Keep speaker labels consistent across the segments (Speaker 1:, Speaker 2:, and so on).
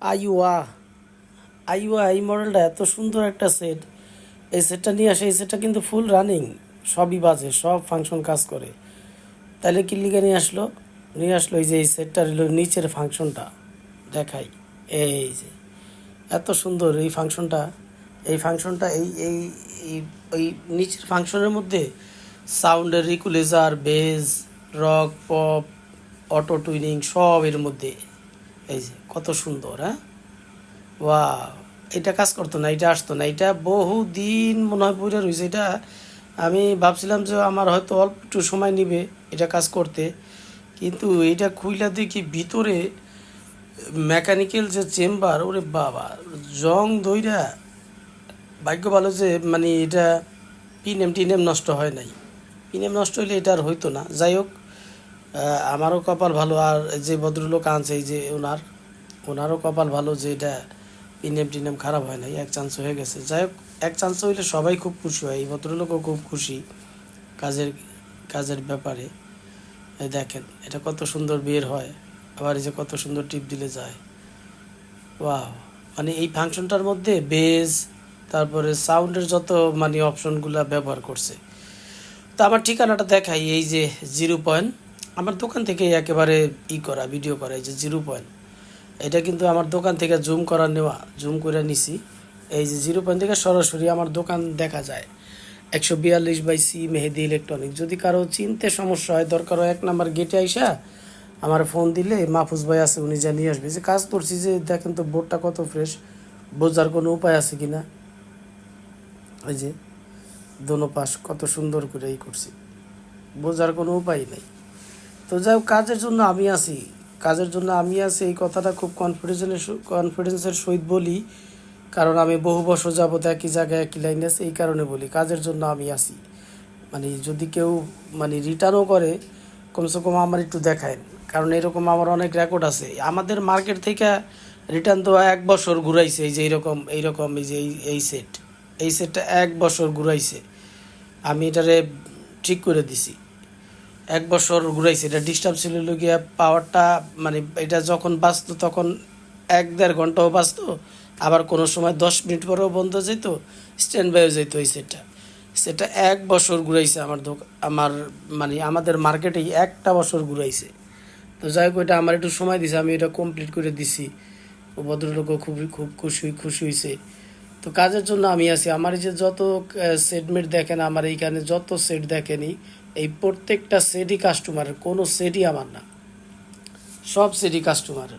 Speaker 1: আইওয়া আইওয়া এই মডেলটা এত সুন্দর একটা সেট এই সেটটা নিয়ে আসে, এই সেটটা কিন্তু ফুল রানিং সবই বাজে, সব ফাংশন কাজ করে। তাহলে কি লিগে নিয়ে আসলো? নিয়ে আসলো এই যে এই সেটটা হলো নিচের ফাংশনটা দেখাই, এই যে, এত সুন্দর এই ফাংশনটা এই ফাংশনটা এই এই, এই- এই নিচের ফাংশনের মধ্যে সাউন্ডের রিকুলেজার bass rock pop auto tuning সব এর মধ্যে। এই যে, কত সুন্দর হ্যাঁ? ওয়া এটা কাজ করতো না, এটা আসতো না, এটা বহু দিন মনে হয় পড়ে রয়েছে এটা আমি ভাবছিলাম যে আমার হয়তো অল্প একটু সময় নিবে এটা কাজ করতে, কিন্তু এটা খুইলা দেখি ভিতরে মেকানিক্যাল যে চেম্বার, ওরে বাবা, জং দইরা ভাগ্য ভালো যে মানে এটা পিনেম টিনেম নষ্ট হয় নাই। পিনেম নষ্ট হইলে এটা আর হইতো না, যাই হোক আমারও কপাল ভালো, আর যে ভদ্রলোক আনছে, এই যে ওনার, ওনারও কপাল ভালো যে এটা পিনেম টিনেম খারাপ হয় নাই, এক চান্স হয়ে গেছে। যাই হোক, এক চান্স হইলে সবাই খুব খুশি হয়, এই ভদ্রলোকও খুব খুশি কাজের কাজের ব্যাপারে। দেখেন, এটা কত সুন্দর বের হয়, আবার এই যে কত সুন্দর টিপ দিলে যায়। ওয়াও মানে এই ফাংশনটার মধ্যে বেজ তারপরে সাউন্ডের যত মানে অপশনগুলো ব্যবহার করছে। তো আমার ঠিকানাটা দেখাই, এই যে জিরো পয়েন্ট আমার দোকান থেকে একেবারে ই করা ভিডিও করা, এই যে জিরো পয়েন্ট এটা কিন্তু আমার দোকান থেকে জুম করা নেওয়া জুম করে নিছি। এই যে জিরো পয়েন্ট থেকে সরাসরি আমার দোকান দেখা যায়। একশো বিয়াল্লিশ বাই সি মেহেদি ইলেকট্রনিক যদি কারও চিনতে সমস্যা হয়, দরকার হয় এক নাম্বার গেটে আইসা আমার ফোন দিলে মাহফুজ ভাই আছে, উনি যা নিয়ে আসবে। যে কাজ করছি যে দেখেন তো বোর্ডটা কত ফ্রেশ বোঝার কোনো উপায় আছে কি না ওই যে দোনো পাশ কত সুন্দর করে এই করছি। বোঝার কোনো উপায় নেই। তো যাই হোক, কাজের জন্য আমি আছি। কাজের জন্য আমি আছি, এই কথাটা খুব কনফিডেন্সের কনফিডেন্সের সহিত বলি। কারণ আমি বহু বছর যাবত একই জায়গায়, একই লাইনে আছে, এই কারণে বলি, কাজের জন্য আমি আছি। মানে যদি কেউ মানে রিটার্নও করে, কমসে কম আমার একটু দেখায়। কারণ এরকম আমার অনেক রেকর্ড আছে। আমাদের মার্কেট থেকে রিটার্ন তো এক বছর ঘুরাইছে, এই যে এইরকম এইরকম, এই যে এই এই সেট এই সেটটা এক বছর ঘুরাইছে। আমি এটারে ঠিক করে দিছি। এক বছর ঘুরাইছে, এটা ডিস্টার্ব ছিল গিয়া পাওয়ারটা মানে এটা যখন বাঁচতো তখন এক দেড় ঘন্টাও বাঁচতো, আবার কোনো সময় দশ মিনিট পরেও বন্ধ যেত স্ট্যান্ড বাইও যেত এই সেটটা সেটা এক বছর ঘুরাইছে আমার দোকান আমার মানে আমাদের মার্কেটেই একটা বছর ঘুরাইছে। তো যাই হোক এটা আমার একটু সময় দিছে, আমি এটা কমপ্লিট করে দিছি। ও ভদ্রলোকও খুবই খুব খুশি খুশি হয়েছে তো কাজের জন্য আমি আছি। আমার যে যত সেটমেট দেখেন, আমার এইখানে যত সেট দেখেনি এই প্রত্যেকটা সেডি কাস্টমারের কোনো সেটই আমার না। সব সেডি কাস্টমারের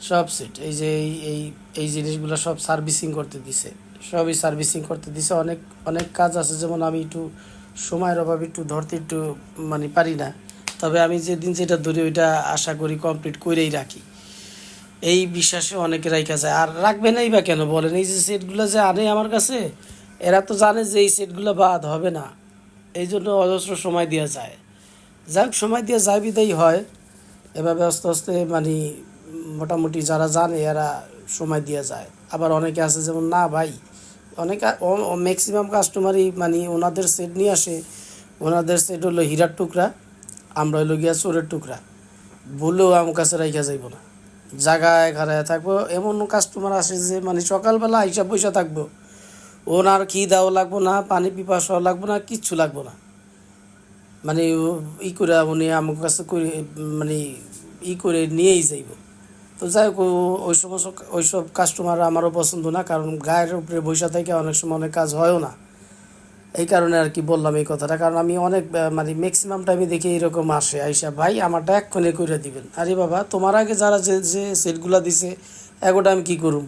Speaker 1: সব সেট এই যে এই এই এই জিনিসগুলো সব সার্ভিসিং করতে দিছে। সবই সার্ভিসিং করতে দিছে। অনেক অনেক কাজ আছে। যেমন আমি একটু সময়ের অভাবে একটু ধরতে একটু মানে পারি না। তবে আমি যেদিন যেটা ধরি, ওইটা আশা করি কমপ্লিট করেই রাখি। এই বিশ্বাসে অনেকে রাইখা যায়। আর রাখবে নাই বা কেন? বলেন, এই যে সেটগুলো যে আনে আমার কাছে, এরা তো জানে যে এই সেটগুলো বাদ হবে না। এই জন্য অজস্র সময় দেওয়া যায়। যাক, সময় দিয়ে যায়, বিদায়ী হয়। এভাবে আস্তে আস্তে মানে মোটামুটি যারা জানে, এরা সময় দিয়ে যায়। আবার অনেকে আছে যেমন, না ভাই। অনেক ম্যাক্সিমাম কাস্টমারই মানে ওনাদের সেট নিয়ে আসে। ওনাদের সেট হলো হীরার টুকরা, আমরা হইল গিয়া চোরের টুকরা। বললেও আমার কাছে রাইখা যাইব না। জায়গায় খারায় থাকব। এমন কাস্টমার আসে যে মানে সকালবেলা হিসাব পয়সা থাকব। ওনার কি দাও লাগবো না, পানি পিপাসাও লাগবো না, কিচ্ছু লাগবো না। মানে ই করে উনি আমার কাছে করে মানে ই করে নিয়েই যাইব। তো যাই হোক ওই সমস্ত ওইসব কাস্টমার আমারও পছন্দ না, কারণ গায়ের উপরে বৈশা থেকে অনেক সময় অনেক কাজ হয়ও না। এই কারণে আর কি বললাম এই কথাটা, কারণ আমি অনেক মানে ম্যাক্সিমাম টাইমে দেখি এরকম আসে, আইসা, ভাই, আমারটা এক্ষণে করে দিবেন। আরে বাবা, তোমার আগে যারা যে যে সেটগুলা দিছে, এগোটা আমি কী করুম?